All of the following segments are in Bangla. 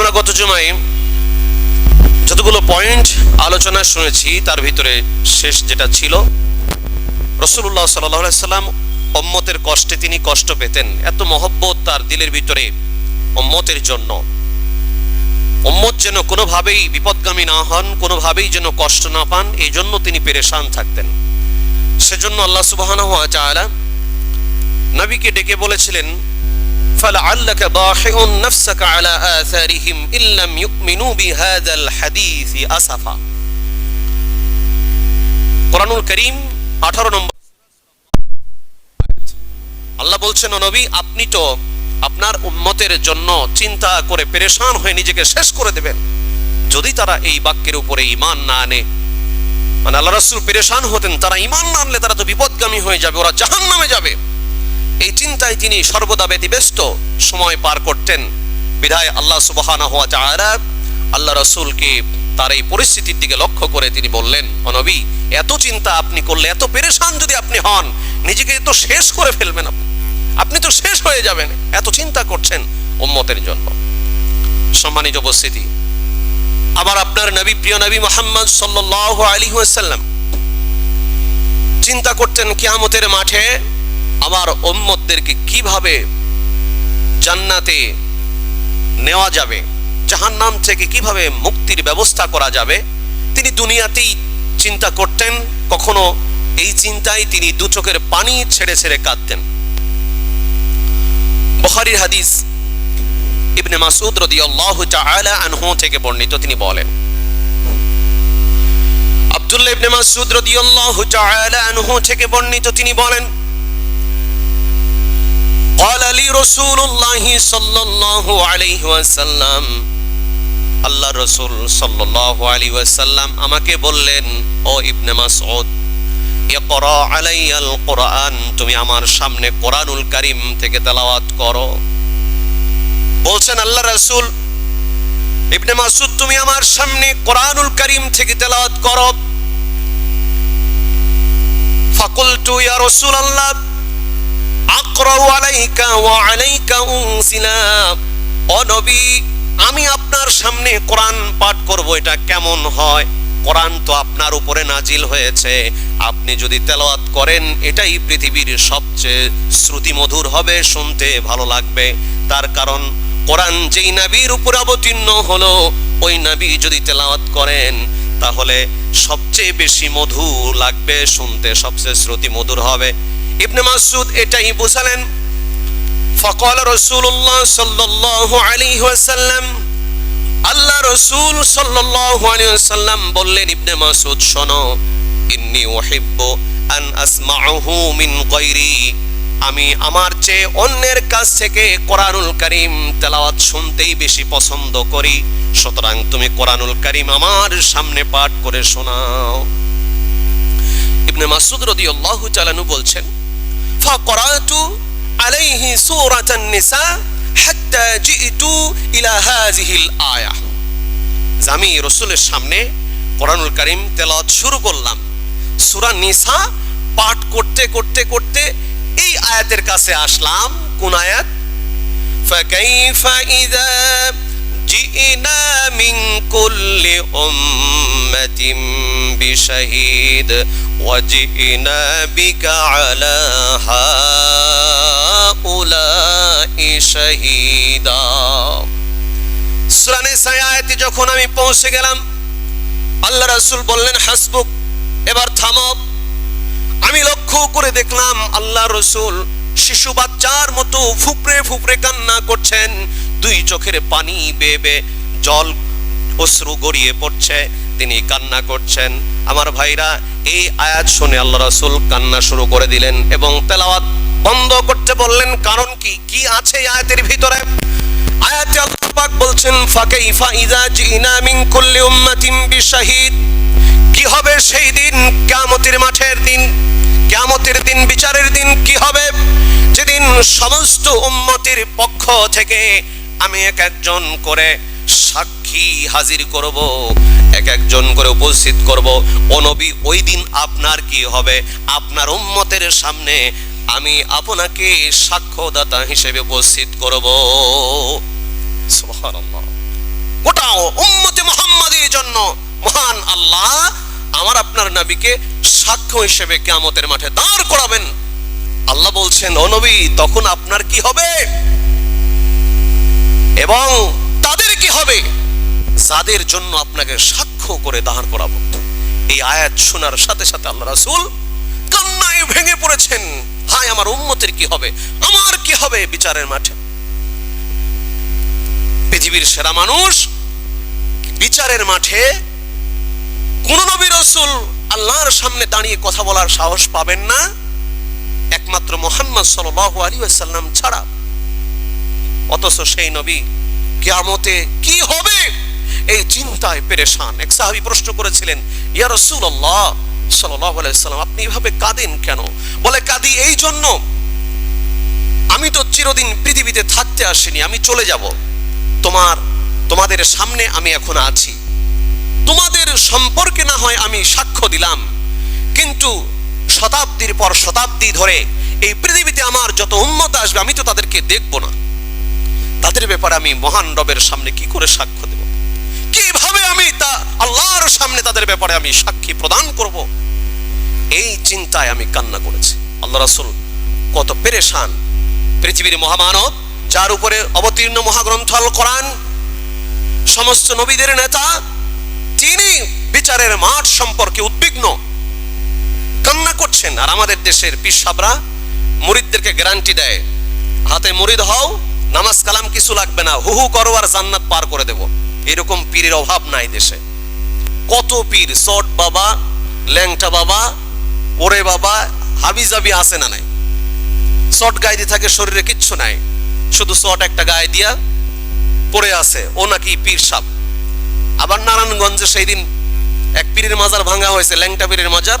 আমরা গত জুমায় যতগুলো পয়েন্ট আলোচনা শুনেছি, তার ভিতরে শেষ যেটা ছিল রসুল্লাহ সাল্লাহ সাল্লাম অম্মতের কষ্টে তিনি কষ্ট পেতেন। এত মহব্বত তার দিলের ভিতরে অম্মতের জন্য। অম্মত যেন কোনোভাবেই বিপদগামী না হন, কোনোভাবেই যেন কষ্ট না পান, এই জন্য তিনি পেরেশান থাকতেন। সেজন্য আল্লাহ তাআলা নবীকে ডেকে বলেছিলেন فلعلك ضاحئ نفسك على آثارهم إن لم يؤمنوا بهذا الحديث أسفا কোরআনুল করিম আঠারো নম্বর আল্লাহ বলছেন "ও নবী আপনি তো আপনার উম্মতের জন্য চিন্তা করে পেরেশান হয়ে নিজেকে শেষ করে দেবেন যদি তারা এই বাক্যের উপরে ঈমান না আনে মানে আল্লাহ রাসূল পেরেশান হতেন তারা ঈমান না আনলে তারা তো বিপদগামী হয়ে যাবে ওরা জাহান্নামে যাবে এই চিন্তায় তিনি সর্বদা ব্যতিব্যস্ত। সময় পার করতেন। বিধায় আল্লাহ তাআলা আল্লাহ রাসূলকে তার এই পরিস্থিতির দিকে লক্ষ্য করে তিনি বললেন অনবী এত চিন্তা আপনি করলে, এত পেরেশান যদি আপনি হন, নিজেকে তো শেষ করে ফেলবেন আপনি। আপনি তো শেষ হয়ে যাবেন। এত চিন্তা করছেন উম্মতের জন্য। সম্মানিত উপস্থিতি আবার আপনার নবী, প্রিয় নবী মোহাম্মদ সাল্লাল্লাহু আলাইহি ওয়াসাল্লাম, চিন্তা করতেন কিয়ামতের মাঠে আমার উম্মতদেরকে কীভাবে জান্নাতে নেওয়া যাবে, জাহান্নাম থেকে কীভাবে মুক্তির ব্যবস্থা করা যাবে, তিনি দুনিয়াতেই চিন্তা করতেন, কখনো এই চিন্তায় তিনি দু চোখের পানি ছেড়ে ছেড়ে কাঁদতেন। বহারির হাদিস ইবনে মাসউদ রাদিয়াল্লাহু তাআলা আনহু থেকে বর্ণিত, তিনি বলেন, আব্দুল্লাহ ইবনে মাসউদ রাদিয়াল্লাহু তাআলা আনহু থেকে বর্ণিত, তিনি বলেন قال لي رسول الله صلى الله عليه وسلم আল্লাহ রসুল সাল্লাল্লাহু আলাইহি ওয়াসাল্লাম আমাকে বললেন ও ইবনে মাসউদ ইকরা আলাইয়াল কোরআন তুমি আমার সামনে কোরআনুল কারীম থেকে তেলাওয়াত করো বলছেন আল্লাহ রাসূল ইবনে মাসউদ তুমি আমার সামনে কোরআনুল কারীম থেকে তেলাওয়াত করো ফাকুলতু ইয়া রাসূলুল্লাহ আমি আপনার সামনে কোরআন পাঠ করব, এটা কেমন হয়? কোরআন তো আপনার উপরে নাজিল হয়েছে। আপনি যদি তেলাওয়াত করেন, এটাই পৃথিবীর সবচেয়ে শ্রুতিমধুর হবে, শুনতে ভালো লাগবে। তার কারণ, কোরআন যেই নবীর উপর অবতীর্ণ হলো, ওই নবী যদি তেলাওয়াত করেন, তাহলে সবচেয়ে বেশি মধু লাগবে, শুনতে সবচেয়ে শ্রুতি মধুর হবে। ইবনে মাসুদ এটাই বুঝালেন, ফকল রসুল্লাহ সাল্লাল্লাহু আলাইহি ওয়াসাল্লাম, আল্লাহ রসুল সাল্লাল্লাহু আলাইহি ওয়াসাল্লাম বললেন, ইবনে মাসুদ শোনো, ইন্নী উহিব্বু আন আসমাউহু মিন আমি আমার চেয়ে অন্যের কাছ থেকে কোরআনুল করিম তেলাওয়াত শুনতেই বেশি পছন্দ করি, সুতরাং তুমি কোরআনুল করিম আমার সামনে পাঠ করে শোনাও। ইবনে মাসুদ রাদিয়াল্লাহু চালানু বলছেন فقرأت عليه سورة النساء حتى جئت إلى هذه الآية আমি রসুলের সামনে কোরআনুল করিম তেলাওয়াত শুরু করলাম সূরা নিসা পাঠ করতে করতে করতে এই আয়াতের কাছে আসলাম কোন আয়াত فكيف إذا جئنا من كل أمة بشهيد وجئنا بك على هؤلاء شهيدا সুরানে সায়াতে যখন আমি পৌঁছে গেলাম আল্লাহ রাসূল বললেন হাসবুক এবার থামো আমি লক্ষ্য করে দেখলাম আল্লাহ রসুল শিশু বাচ্চার মতো ফুপড়ে ফুপড়ে কান্না করছেন দুই চোখের পানি বেয়ে বেয়ে জল অশ্রু গড়িয়ে পড়ছে। তিনি কান্না করছেন। আমার ভাইরা, এই আয়াত শুনে আল্লাহ রাসূল কান্না শুরু করে দিলেন এবং তেলাওয়াত বন্ধ করতে বললেন, কারণ কি? কি আছে আয়াতের ভিতরে? আয়াতে আল্লাহ পাক বলছেন, ফাকাইফা ইযা জিনা মিন কুল্লি উম্মাতিন বিশাহিদ। কি হবে সেই দিন? কিয়ামতের মাঠের দিন, কিয়ামতের দিন, বিচারের দিন কি হবে? যেদিন সমস্ত উম্মতের পক্ষ থেকে আমি এক একজন করে সাক্ষী হাজির করব, এক একজন করে উপস্থিত করব। ও নবী, ওই দিন আপনার কি হবে? আপনার উম্মতের সামনে আমি আপনাকে সাক্ষ্যদাতা হিসেবে উপস্থিত করব। সুবহানাল্লাহ। মহান আল্লাহ আমার আপনার নবীকে সাক্ষ্য হিসেবে কেয়ামতের মাঠে দাঁড় করাবেন। আল্লাহ বলছেন, ও নবী, তখন আপনার কি হবে? এবং তাদের কি হবে? যাদের জন্য আপনাকে সাক্ষ্য করে দাঁড় করাবো এই আয়াত শোনার সাথে সাথে আল্লাহ রাসূল কান্নায় ভেঙে পড়েছেন। হায়, আমার উম্মতের কি হবে? আমার কি হবে বিচারের মাঠে? পৃথিবীর সেরা মানুষ বিচারের মাঠে কোন নবী রসুল আল্লাহর সামনে দাঁড়িয়ে কথা বলার সাহস পাবেন না। একমাত্র মোহাম্মদ সাল্লাল্লাহু আলাইহি ওয়াসাল্লাম ছাড়া। অথচ সেই নবী কিয়ামতে কি হবে? এই চিন্তায় পেরেশান। এক সাহাবী প্রশ্ন করেছিলেন, ইয়া রাসূলুল্লাহ সাল্লাল্লাহু আলাইহি সাল্লাম আপনি এভাবে কাঁদেন কেন? বলে, কাঁদি এই জন্য। আমি তো চিরদিন পৃথিবীতে থাকতে আসিনি, আমি চলে যাব। তোমার, তোমাদের সামনে আমি এখন আছি। তোমাদের সম্পর্কে না হয় আমি সাক্ষ্য দিলাম। কিন্তু শতাব্দীর পর শতাব্দী ধরে এই পৃথিবীতে আমার যত উন্মত আসবে, আমি তো তাদেরকে দেখব না। তাদের ব্যাপারে আমি মহান রবের সামনে কি করে সাক্ষ্য দেব? কীভাবে আমি তা আল্লাহর সামনে তাদের ব্যাপারে আমি সাক্ষী প্রদান করব? এই চিন্তায় আমি কান্না করেছি। আল্লাহ রাসূল কত পেরেশান। পৃথিবীর মহামানব, যার উপরে অবতীর্ণ মহাগ্রন্থ আল কোরআন, সমস্ত নবীদের নেতা, তিনি বিচারের মাঠ সম্পর্কে উদ্বিগ্ন। কান্না করছেন। আর আমাদের দেশের পিসাবরা মুরিদদেরকে গ্যারান্টি দেয়, হাতে মুরিদ হও নামাজ কালাম কিছু লাগবে না হুহু করো আর জান্নাত পার করে দেব। এরকম পীরের অভাব নাই দেশে। কত পীর চট বাবা, ল্যাংটা বাবা, ওরে বাবা, হাবিজাবি আছে না নাই? চট গায়ে দিয়ে থাকে, শরীরে কিচ্ছু নাই। শুধু চট একটা গায়ে দিয়া পড়ে আছে, ও নাকি পীর সাপ। আবার নারায়ণগঞ্জে সেই দিন এক পীরের মাজার ভাঙা হয়েছে, ল্যাংটা পীরের মাজার।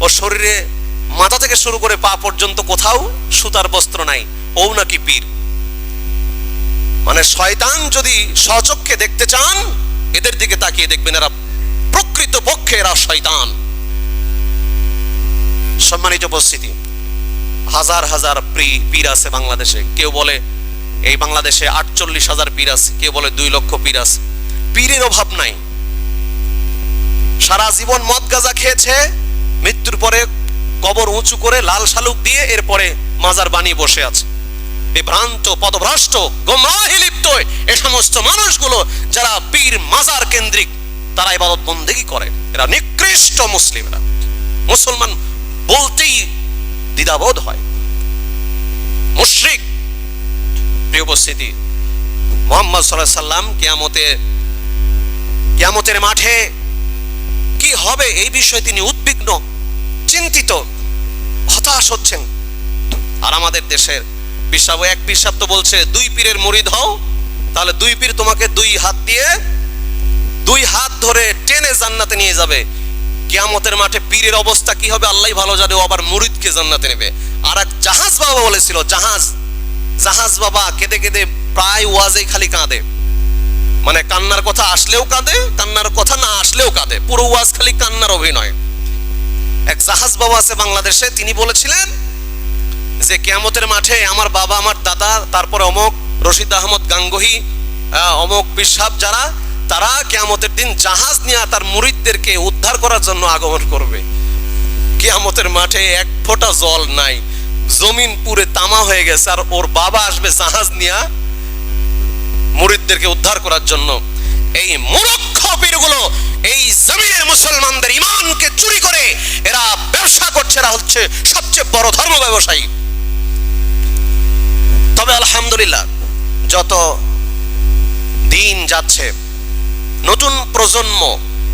ও শরীরে মাথা থেকে শুরু করে পা পর্যন্ত কোথাও সুতার বস্ত্র নাই, ও নাকি পীর। মানে শয়তান যদি স্বচক্ষে দেখতে চান, এদের দিকে তাকিয়ে দেখবেন এরা প্রকৃত পক্ষে এরা শয়তান। সম্মানিত উপস্থিতি, হাজার হাজার পীর আছে বাংলাদেশে। কেউ বলে, এই বাংলাদেশে আটচল্লিশ হাজার পীর আছে। কেউ বলে, দুই লক্ষ পীর আছে। পীরের অভাব নাই। সারা জীবন মদ গাঁজা খেয়েছে, মৃত্যুর পরে কবর উঁচু করে লাল শালুক দিয়ে এরপরে মাজার বানিয়ে বসে আছে। এই ভ্রান্ত পদভ্রষ্ট, গোমরাহি লিপ্ত এ সমস্ত মানুষগুলো যারা পীর মাজার কেন্দ্রিক, তারা ইবাদত বন্দেগী করে। এরা নিকৃষ্ট মুসলিম এরা। মুসলমান বলতেই দ্বিধাবোধ হয়। মুশরিক, প্রিয় উপস্থিতি, মোহাম্মদ সাল্লাহ সাল্লাম কিয়ামতে, কিয়ামতের মাঠে কি হবে এই বিষয়ে তিনি উদ্বিগ্ন, চিন্তিত, হতাশ হচ্ছেন। আর আমাদের দেশের পিসাব, এক পিসাব তো বলছে, দুই পীরের মুরিদ হও, তাহলে দুই পীর তোমাকে দুই হাত দিয়ে দুই হাত ধরে টেনে জান্নাতে নিয়ে যাবে। কিয়ামতের মাঠে পীরের অবস্থা কি হবে, আল্লাহ ভালো জানে, ও আবার মুরিদকে জান্নাতে নেবে। আর এক জাহাজ বাবা বলেছিল, জাহাজ জাহাজ বাবা কেঁদে কেঁদে প্রায় ওয়াজেই খালি কাঁদে। মানে কান্নার কথা আসলেও কাঁদে, কান্নার কথা না আসলেও কাঁদে। পুরো ওয়াজ খালি কান্নার অভিনয়। এক জাহাজ বাবা আছে বাংলাদেশে, তিনি বলেছিলেন যে কেয়ামতের মাঠে আমার বাবা, আমার দাদা, তারপরে অমক রশিদ আহমদ গাঙ্গহি অমক পিসাব যারা, তারা কেয়ামতের দিন জাহাজ নিয়ে তার মুরিদদেরকে উদ্ধার করার জন্য আগমন করবে। কেয়ামতের মাঠে এক ফোঁটা জল নাই, জমিন পুরে তামা হয়ে গেছে, আর ওর বাবা আসবে জাহাজ নিয়ে মুরিদদেরকে উদ্ধার করার জন্য। এই মূর্খ পীরগুলো এই জমিনে মুসলমানদের ইমানকে চুরি করে এরা ব্যবসা করছে, এরা হচ্ছে সবচেয়ে বড় ধর্ম ব্যবসায়ী। তবে আলহামদুলিল্লাহ, যত দিন যাচ্ছে, নতুন প্রজন্ম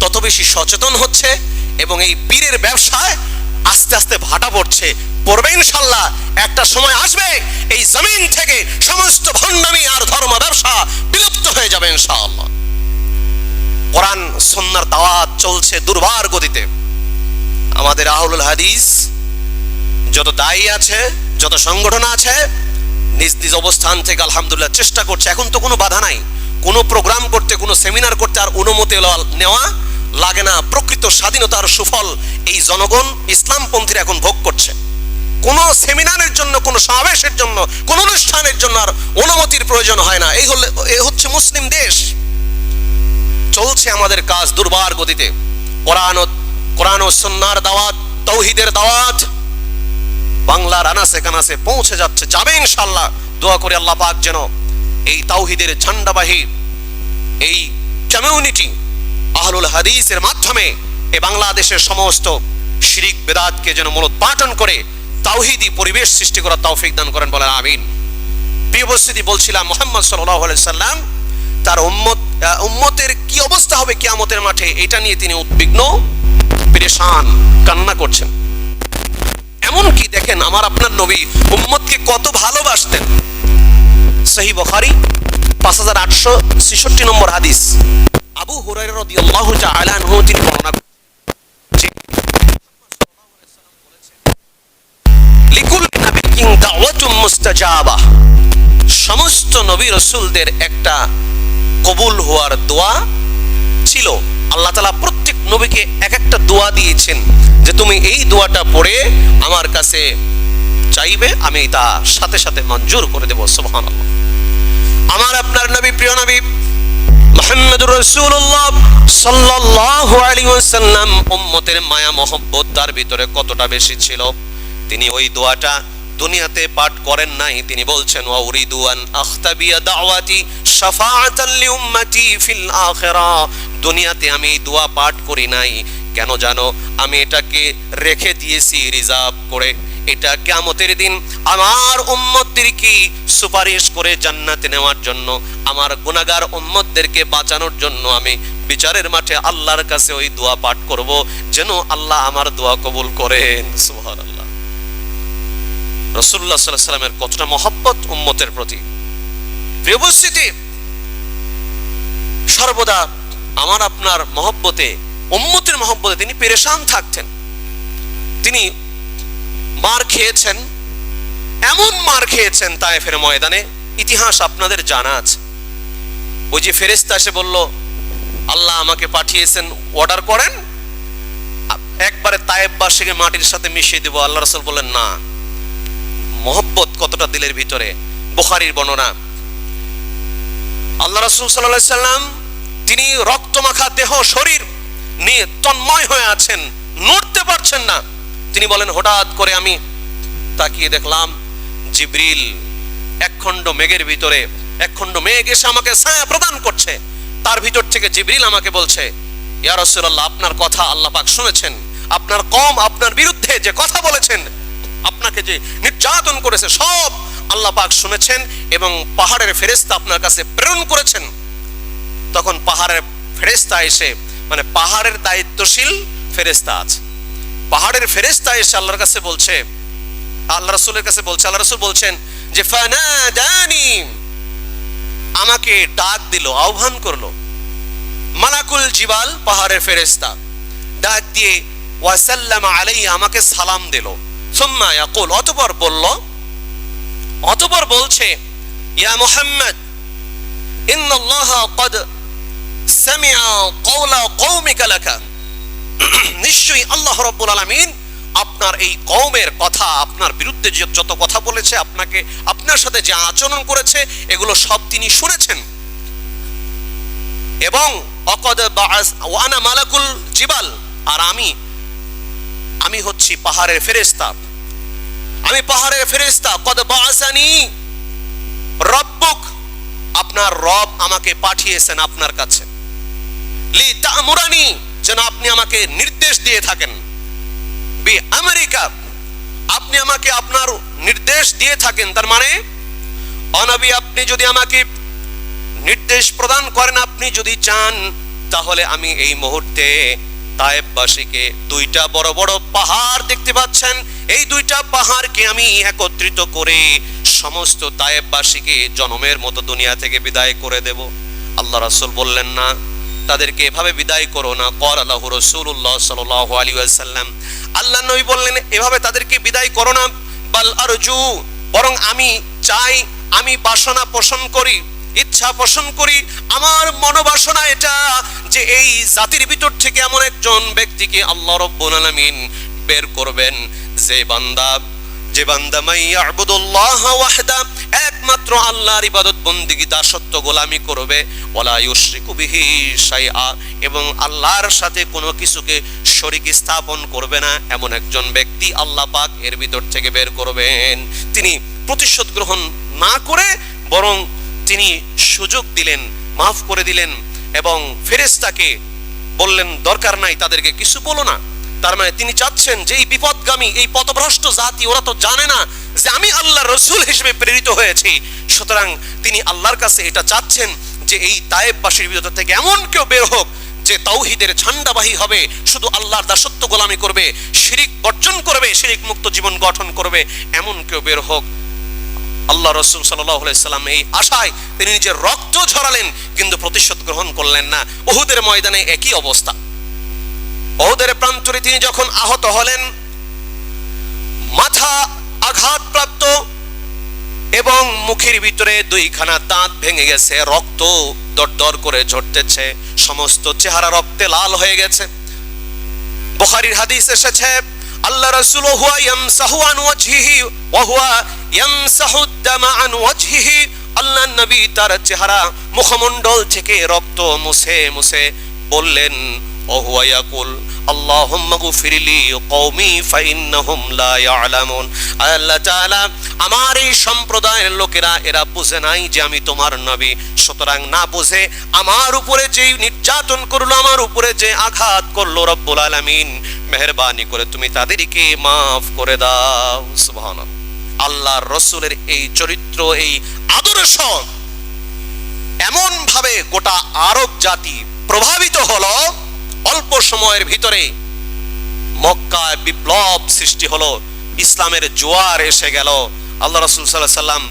তত বেশি সচেতন হচ্ছে এবং এই পীরের ব্যবসায় আস্তে আস্তে ভাটা পড়ছে। পড়বে ইনশাল্লাহ, একটা সময় আসবে, এই জমিন থেকে সমস্ত ভণ্ডামি আর ধর্ম ব্যবসা বিলুপ্ত হয়ে যাবে ইনশাআল্লাহ। কোরআন সন্ন্যার দাওয়াত চলছে দুর্বার গতিতে। আমাদের আহুল হাদিস, যত দায়ী আছে, যত সংগঠন আছে নিজ নিজ অবস্থান থেকে আলহামদুলিল্লাহ চেষ্টা করছে। এখন তো কোনো বাধা নাই। কোনো প্রোগ্রাম করতে, কোনো সেমিনার করতে আর অনুমতি নেওয়া লাগে না। প্রকৃত স্বাধীনতার সুফল এই জনগণ ইসলামপন্থীরা এখন ভোগ করছে। কোনো সেমিনারের জন্য, কোনো সমাবেশের জন্য, কোনো অনুষ্ঠানের জন্য আর অনুমতির প্রয়োজন হয় না। এই হলে এ হচ্ছে মুসলিম দেশ। চলছে আমাদের কাজ দুর্বার গতিতে। কোরআন কোরআন ও সন্ন্যার দাওয়াত, তৌহিদের দাওয়াত বাংলার আনাসে কানাসে পৌঁছে যাচ্ছে, যাবে ইনশাল্লাহ দোয়া করে আল্লাহ পাক যেন এই তাওহিদের ঝান্ডাবাহী, এই কমিউনিটি আহলুল হাদিসের মাধ্যমে এ বাংলাদেশের সমস্ত শিরিক বেদাতকে যেন মূলোৎপাটন করে তাওহিদি পরিবেশ সৃষ্টি করার তৌফিক দান করেন বলেন, আমিন। প্রিয় উপস্থিতি, বলছিলাম মোহাম্মদ সাল্লাহ সাল্লাম তার উম্মত উম্মতের কি অবস্থা হবে কিয়ামতের মাঠে, এটা নিয়ে তিনি উদ্বিগ্ন, পেরেশান, কান্না করছেন। এমনকি দেখেন আমার আপনার নবী উম্মতকে কত ভালোবাসতেন। সহি বখারি, পাঁচ হাজার আটশো ছেষট্টি নম্বর হাদিস। আবু হুরাইরা রাদিয়াল্লাহু তিনি বর্ণনা সমস্ত নবী রসুলদের একটা কবুল হওয়ার দোয়া ছিল। আল্লাহ তালা প্রত্যেক নবীকে এক একটা দোয়া দিয়েছেন। যে তুমি এই দোয়াটা পড়ে আমার কাছে চাইবে, আমি তা সাথে সাথে মঞ্জুর করে দেবো সুবহান আমার আপনার নবী, প্রিয় নবী, মোহাম্মদুর রসুল্লাহ ওয়াসাল্লাম উম্মতের মায়া, মহব্বত, তার ভিতরে কতটা বেশি ছিল? তিনি ওই দোয়াটা দুনিয়াতে পাঠ করেন নাই। তিনি বলছেন, ওয়া উরিদু আন আখতাবিয়া দাওয়াতি ফিল আখিরা। দুনিয়াতে আমি দোয়া পাঠ করি নাই। কেন জানো? আমি এটাকে রেখে দিয়েছি রিজার্ভ করে। এটা কিয়ামতের দিন আমার উম্মতদেরকে সুপারিশ করে জান্নাতে নেওয়ার জন্য, আমার গুনাহগার উম্মতদেরকে বাঁচানোর জন্য আমি বিচারের মাঠে আল্লাহর কাছে ওই দোয়া পাঠ করব, যেন আল্লাহ আমার দোয়া কবুল করেন। সুবহানাল্লাহ। রাসূলুল্লাহ সাল্লাল্লাহু আলাইহি সাল্লামের কতটা মহব্বত উম্মতের প্রতি। প্রিয় সর্বদা আমার আপনার মহব্বতে উম্মতের মহব্বতে তিনি পেরেশান থাকতেন। তিনি মার খেয়েছেন, এমন মার খেয়েছেন তায়েফের ময়দানে, ইতিহাস আপনাদের জানা আছে। ওই যে ফেরেস্তা এসে বলল, আল্লাহ আমাকে পাঠিয়েছেন অর্ডার করেন, একবারে তায়েববাসীকে মাটির সাথে মিশিয়ে দেব। আল্লাহ রসুল বললেন, না, মহব্বত কতটা দিলের ভিতরে, বুখারির বর্ণনা। আল্লাহ রসুল সাল্লাম, তিনি রক্তমাখা দেহ, শরীর নিয়ে তন্ময় হয়ে আছেন, নড়তে পারছেন না। তিনি বলেন, হঠাৎ করে আমি তাকিয়ে দেখলাম জিব্রিল একখণ্ড মেঘের ভিতরে, একখণ্ড মেঘ এসে আমাকে ছায়া প্রদান করছে। তার ভিতর থেকে জিব্রিল আমাকে বলছে, ইয়া রাসূলুল্লাহ, আপনার কথা আল্লাহ পাক শুনেছেন। আপনার কম, আপনার বিরুদ্ধে যে কথা বলেছেন, আপনাকে যে নির্যাতন করেছে, সব আল্লাহ পাক শুনেছেন এবং পাহাড়ের ফেরেশতা আপনার কাছে প্রেরণ করেছেন। তখন পাহাড়ের ফেরেশতা এসে মানে পাহাড়ের দায়িত্বশীল ফেরেশতা আছে। পাহাড়ের ফেরেশতা এসে আল্লাহর কাছে বলছে, আল্লাহ রাসূলের কাছে বলছে, আল্লাহ রাসূল বলছেন যে আমাকে ডাক দিল, আহ্বান করল, মালাকুল জিবাল, পাহাড়ের ফেরেশতা। ডাক দিয়ে, ওয়াসাল্লাম আলাই আমাকে সালাম দিল। সুম্মা ইয়াকুল, অতঃপর বলল, অতঃপর বলছে, ইয়া মুহাম্মদ, ইন্নাল্লাহ قد নিশ্চয়ই আল্লাহ রব্বুল আলামিন আপনার এই কওমের কথা, আপনার বিরুদ্ধে যত কথা বলেছে, আপনাকে, আপনার সাথে যে আচরণ করেছে, এগুলো সব তিনি শুনেছেন। এবং অকদ ওয়ানা মালাকুল জিবাল, আর আমি আমি হচ্ছি পাহাড়ের ফেরেশতা। আমি পাহাড়ের ফেরেশতা। কদ বাআসানি, রব্বুক, আপনার রব আমাকে পাঠিয়েছেন আপনার কাছে। লি তা'মুরানি যেন আপনি আমাকে নির্দেশ দিয়ে থাকেন। B, America. আপনি আমাকে আপনার নির্দেশ দিয়ে থাকেন, তার মানে অনবী আপনি যদি আমাকে নির্দেশ প্রদান করেন, আপনি যদি চান, তাহলে আমি এই মুহূর্তে তায়েববাসীকে দুইটা বড় বড় পাহাড় দেখতে পাচ্ছেন। এই দুইটা পাহাড়কে আমি একত্রিত করে সমস্ত তায়েববাসীকে জনমের মতো দুনিয়া থেকে বিদায় করে দেব। আল্লাহ রাসূল বললেন না তাদেরকে এভাবে বিদায় করো না। কর আল্লাহ রসুল্লাহ সাল আলী আসাল্লাম আল্লাহ নবী বললেন, এভাবে তাদেরকে বিদায় করো না। বাল আরজু, বরং আমি চাই, আমি বাসনা পোষণ করি, ইচ্ছা পোষণ করি। আমার মনোবাসনা এটা যে এই জাতির ভিতর থেকে এমন একজন ব্যক্তিকে আল্লাহ রব্বুল আলামিন বের করবেন। যে বান্দা যে বান্দা মাই ইয়াবুদুল্লাহ ওয়াহদা, একমাত্র আল্লাহর ইবাদত বন্দিগি দাসত্ব গোলামি করবে। ওয়ালা ইউশরিকু বিহি শাইআ, এবং আল্লাহর সাথে কোনো কিছুকে শরীক স্থাপন করবে না। এমন একজন ব্যক্তি আল্লাহ পাক এর ভিতর থেকে বের করবেন। তিনি প্রতিশোধ গ্রহণ না করে বরং তিনি সুযোগ দিলেন, মাফ করে দিলেন, এবং ফেরেশতাকে বললেন, দরকার নাই তাদেরকে কিছু বলো না। তার মানে তিনি চাচ্ছেন যে এই বিপদগামী, এই পথভ্রষ্ট জাতি, ওরা তো জানে না যে আমি আল্লাহর রসুল হিসেবে প্রেরিত হয়েছি। সুতরাং তিনি আল্লাহর কাছে এটা চাচ্ছেন যে এই তায়েববাসীর ভিতর থেকে এমন কেউ বের হোক যে তাওহিদের ঝান্ডাবাহী হবে, শুধু আল্লাহর দাসত্ব গোলামি করবে, শিরিক বর্জন করবে, শিরিক মুক্ত জীবন গঠন করবে, এমন কেউ বের হোক। আল্লাহ রসুল সাল্লাম এই আশায় তিনি নিজের রক্ত ঝরালেন, কিন্তু প্রতিশোধ গ্রহণ করলেন না। ওহুদের ময়দানে একই অবস্থা। ওহুদের প্রান্তরে তিনি যখন আহত হলেন, মাথা আঘাতপ্রাপ্ত এবং মুখের ভিতরে দুইখানা দাঁত ভেঙে গেছে, রক্ত দরদর করে ঝরতেছে, সমস্ত চেহারা রক্তে লাল হয়ে গেছে। বুখারীর হাদিস এসেছে, আল্লাহ রাসূল হুয়া ইয়ামসাহু আন ওয়াজহিহি ওয়া হুয়া ইয়ামসাহু দামা আন ওয়াজহিহি। আল্লাহ নবী তার চেহারা মুখমণ্ডল থেকে রক্ত মুছে মুছে বললেন ইয়ালামুন। আল্লাহ তাআলা, আমার এই সম্প্রদায়ের লোকেরা এরা বুঝে নাই যে আমি তোমার নবী। সুতরাং না বুঝে আমার উপরে যে নির্যাতন করল, আমার উপরে যে আঘাত করল রব্বুল আলামিন, মেহেরবানি করে তুমি তাদেরকে মাফ করে দাও। সুবহানাল্লাহ। আল্লাহর রসুলের এই চরিত্র, এই আদর্শ এমন ভাবে গোটা আরব জাতি প্রভাবিত হলো অল্প সময়ের ভিতরে মক্কায় বিপ্লব সৃষ্টি হলো, ইসলামের জোয়ার এসে গেল। আল্লাহ রসুল সাল্লাম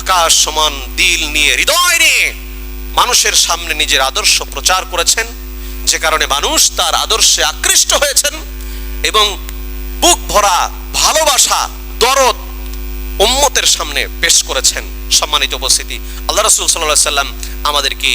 আকাশ সমান দিল নিয়ে, হৃদয় নিয়ে মানুষের সামনে নিজের আদর্শ প্রচার করেছেন, যে কারণে মানুষ তার আদর্শে আকৃষ্ট হয়েছেন এবং বুক ভরা ভালোবাসা, দরদ উম্মতের সামনে পেশ করেছেন সম্মানিত উপস্থিতি। আল্লাহ রসুল সাল্লাহ সাল্লাম আমাদেরকে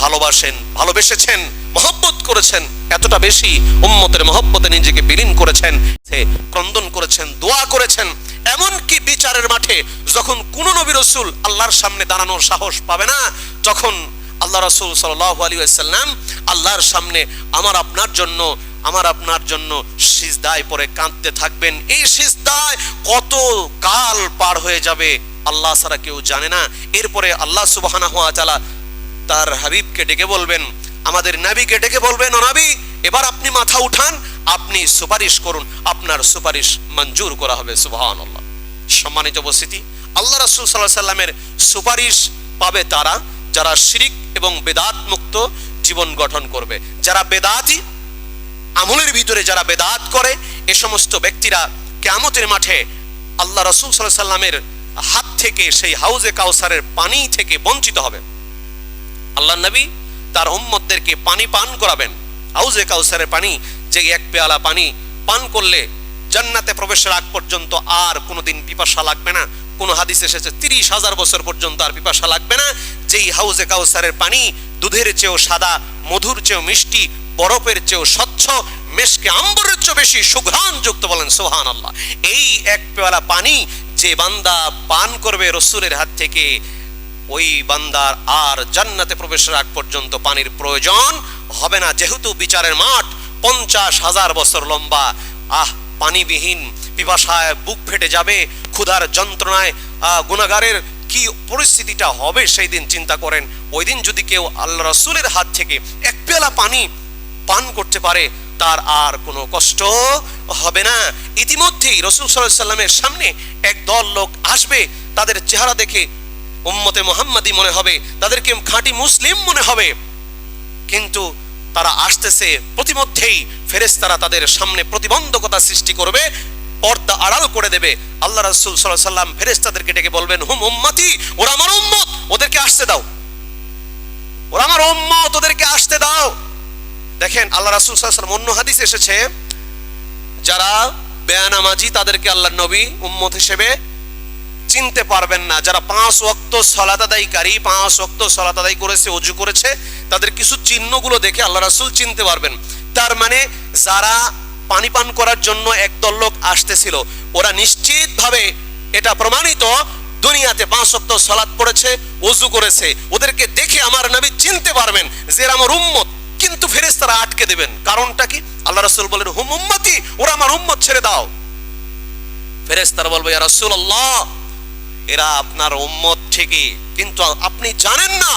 ভালোবাসেন, ভালোবেসেছেন মহব্বত করেছেন, এতটা বেশি উম্মতের মহব্বতে নিজেকে বিলীন করেছেন, সে ক্রন্দন করেছেন, দোয়া করেছেন, এমনকি বিচারের মাঠে যখন কোন নবী রসুল আল্লাহর সামনে দাঁড়ানোর সাহস পাবে না তখন আল্লাহ রসুল সাল্লাহ আলী আসাল্লাম আল্লাহর সামনে আমার আপনার জন্য, আমার আপনার জন্য সিজদায় পরে কাঁদতে থাকবেন, এই সিজদায় কত কাল পার হয়ে যাবে আল্লাহ ছাড়া কেউ জানে না। এরপরে আল্লাহ সুবাহানা হওয়া চালা তার হাবিবকে ডেকে বলবেন আমাদের নাবিকে ডেকে বলবেন, ও নাবি, এবার আপনি মাথা উঠান, আপনি সুপারিশ করুন, আপনার সুপারিশ মঞ্জুর করা হবে সুবহান আল্লাহ সম্মানিত উপস্থিতি, আল্লাহ রাসূল সাল্লাল্লাহু সাল্লামের সুপারিশ পাবে তারা যারা শিরিক এবং বেদাত মুক্ত জীবন গঠন করবে। যারা বেদাতি আমলের ভিতরে যারা বেদাত করে, এ সমস্ত ব্যক্তিরা কেয়ামতের মাঠে আল্লাহ রসুল সাল্লাহ সাল্লামের হাত থেকে, সেই হাউজে কাউসারের পানি থেকে বঞ্চিত হবে। আল্লাহ নবী তার উম্মতদেরকে পানি পান করাবেন। হাউজে কাউসারের পানি, যে এক পেয়ালা পানি পান করলে জান্নাতে প্রবেশের আগ পর্যন্ত আর কোনোদিন পিপাসা লাগবে না। কোনো হাদিস এসেছে, তিরিশ হাজার বছর পর্যন্ত আর পিপাসা লাগবে না। যেই হাউজে কাউসারের পানি দুধের চেয়েও সাদা, মধুর চেয়েও মিষ্টি, বরফের চেয়েও স্বচ্ছ, মেশকে আম্বরের চেয়েও বেশি সুঘ্রাণ যুক্ত বলেন সোহান আল্লাহ এই এক পেয়ালা পানি যে বান্দা পান করবে রসুলের হাত থেকে ওই বান্দার আর জান্নাতে প্রবেশের আগ পর্যন্ত পানির প্রয়োজন হবে না। যেহেতু বিচারের মাঠ পঞ্চাশ হাজার বছর লম্বা, আহ, পানিবিহীন, পিপাসায় বুক ফেটে যাবে, ক্ষুধার যন্ত্রণায় গুণাগারের কি পরিস্থিতিটা হবে সেই দিন চিন্তা করেন। ওই দিন যদি কেউ আল্লাহ রসুলের হাত থেকে এক পেলা পানি পান করতে পারে, তার আর কোনো কষ্ট হবে না। ইতিমধ্যেই রসুল সাল্লামের সামনে এক দল লোক আসবে, তাদের চেহারা দেখে উম্মতে মোহাম্মদী মনে হবে, তাদেরকে খাঁটি মুসলিম মনে হবে। কিন্তু তারা আসতেছে প্রতিমধ্যেই ফেরেস্তারা তাদের সামনে প্রতিবন্ধকতা সৃষ্টি করবে, পর্দা আড়াল করে দেবে। আল্লাহ রাসূল আলাইহি সাল্লাম ফেরেশতাদেরকে ডেকে বলবেন, হুম উম্মতি, ওরা আমার উম্মত, ওদেরকে আসতে দাও। ওরা আমার উম্মত, ওদেরকে আসতে দাও। দেখেন, আল্লাহ রাসূল সাল্লাম অন্য হাদিস এসেছে, যারা বেয়ানামাজি তাদেরকে আল্লাহ নবী, উম্মত হিসেবে চিনতে পারবেন না। যারা পাঁচ ওয়াক্ত সলাত আদায়কারী পাঁচ ওয়াক্ত সলাত আদায় করেছে, অজু করেছে, তাদের কিছু চিহ্নগুলো দেখে আল্লাহ রাসুল চিনতে পারবেন। তার মানে যারা পানি পান করার জন্য একদল লোক আসতেছিল, ওরা নিশ্চিতভাবে এটা প্রমাণিত, দুনিয়াতে পাঁচ সপ্তাহ সালাদ পড়েছে ওযু করেছে। ওদেরকে দেখে আমার নবী চিনতে পারবেন যে আমার উম্মত। কিন্তু ফেরেস তারা আটকে দেবেন। কারণটা কি? আল্লাহ রাসূল বলেন, হুম, উম্মতি, ওরা আমার উম্মত ছেড়ে দাও। ফেরেশতারা বলবে, ইয়া রাসূলুল্লাহ এরা আপনার উম্মত ঠিকই, কিন্তু আপনি জানেন না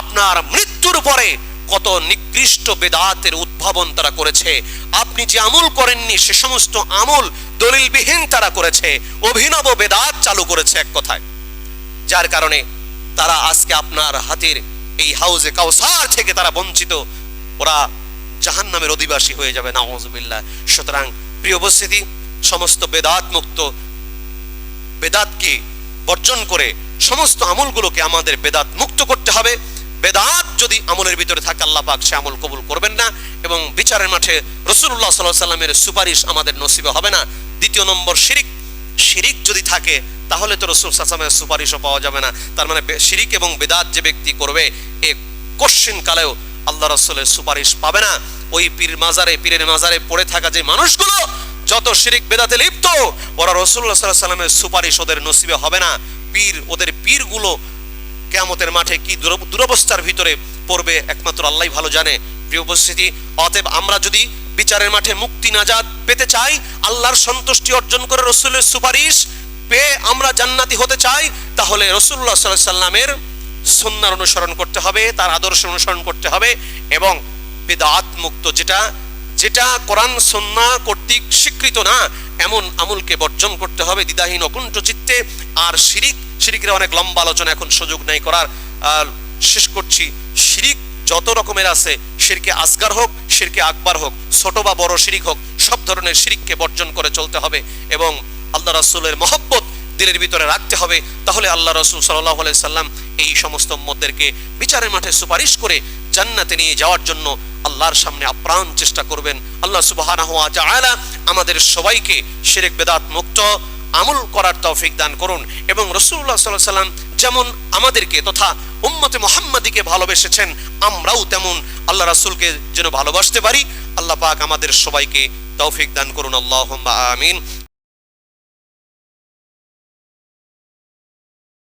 আপনার মৃত্যুর পরে কত নিকৃষ্ট বেদাতের উদ্ভাবন তারা করেছে। আপনি যে আমল করেননি, সে সমস্ত আমল দলিলবিহীন তারা করেছে, অভিনব বেদাত চালু করেছে এক কথায়। যার কারণে তারা আজকে আপনার হাতের এই হাউজে কাউসার থেকে তারা বঞ্চিত। ওরা জাহান্নামের অধিবাসী হয়ে যাবে, নাউজুবিল্লাহ। সুতরাং, প্রিয় উপস্থিতি, সমস্ত বেদাত মুক্ত বেদাতকে বর্জন করে সমস্ত আমলগুলোকে আমাদের বেদাত মুক্ত করতে হবে। বেদাত যদি আমলের ভিতরে থাকে, আল্লাহ পাক সে আমল কবুল করবেন না এবং বিচারের মাঠে রসুল্লাহ সাল্লাহ সাল্লামের সুপারিশ আমাদের নসিবে হবে না। দ্বিতীয় নম্বর, শিরিক। শিরিক যদি থাকে, তাহলে তো রসুল সাসামের সুপারিশও পাওয়া যাবে না। তার মানে শিরিক এবং বেদাত যে ব্যক্তি করবে, এ কশ্চিন কালেও আল্লাহ রসুলের সুপারিশ পাবে না। ওই পীর মাজারে, পীরের মাজারে পড়ে থাকা যে মানুষগুলো যত শিরিক বেদাতে লিপ্ত, ওরা রসুল্লাহ সাল্লাহ সাল্লামের সুপারিশ ওদের নসিবে হবে না। পীর, ওদের পীরগুলো কেয়ামতের মাঠে কি দুর- দুরবস্থার ভিতরে পড়বে, একমাত্র আল্লাহ ভালো জানে। প্রিয় উপস্থিতি, অতএব আমরা যদি বিচারের মাঠে মুক্তি নাজাদ পেতে চাই, আল্লাহর সন্তুষ্টি অর্জন করে রসুলের সুপারিশ পেয়ে আমরা জান্নাতি হতে চাই, তাহলে রসুল্লাহ সাল্লাহ সাল্লামের সন্ন্যার অনুসরণ করতে হবে, তার আদর্শ অনুসরণ করতে হবে এবং বেদাত মুক্ত যেটা যেটা কোরআন, সন্না কর্তৃক স্বীকৃত না, এমন আমলকে বর্জন করতে হবে দ্বিধাহীন অকুণ্ঠ চিত্তে। আর শিরিক, শিরিকের অনেক লম্বা আলোচনা এখন সুযোগ নেই করার। আর শেষ করছি, শিরিক যত রকমের আছে, শিরকে আসগার হোক, শিরকে আকবার হোক, ছোট বা বড় শিরিক হোক, সব ধরনের শিরিককে বর্জন করে চলতে হবে এবং আল্লাহ রাসুলের মহব্বত দিলের ভিতরে রাখতে হবে। তাহলে আল্লাহ রসুল সাল্লাহ সাল্লাম এই সমস্ত মতদেরকে বিচারের মাঠে সুপারিশ করে জান্নাতে নিয়ে যাওয়ার জন্য আল্লাহর সামনে আপ্রাণ চেষ্টা করবেন। আল্লাহ তাআলা আমাদের সবাইকে শিরক, বেদাত মুক্ত আমল করার তৌফিক দান করুন এবং রসুল্লাহ সাল্লাহ সাল্লাম যেমন আমাদেরকে তথা উম্মতে মোহাম্মদীকে ভালোবেসেছেন, আমরাও তেমন আল্লাহ রাসূলকে যেন ভালোবাসতে পারি। আল্লাহ পাক আমাদের সবাইকে তৌফিক দান করুন। আল্লাহ আমিন।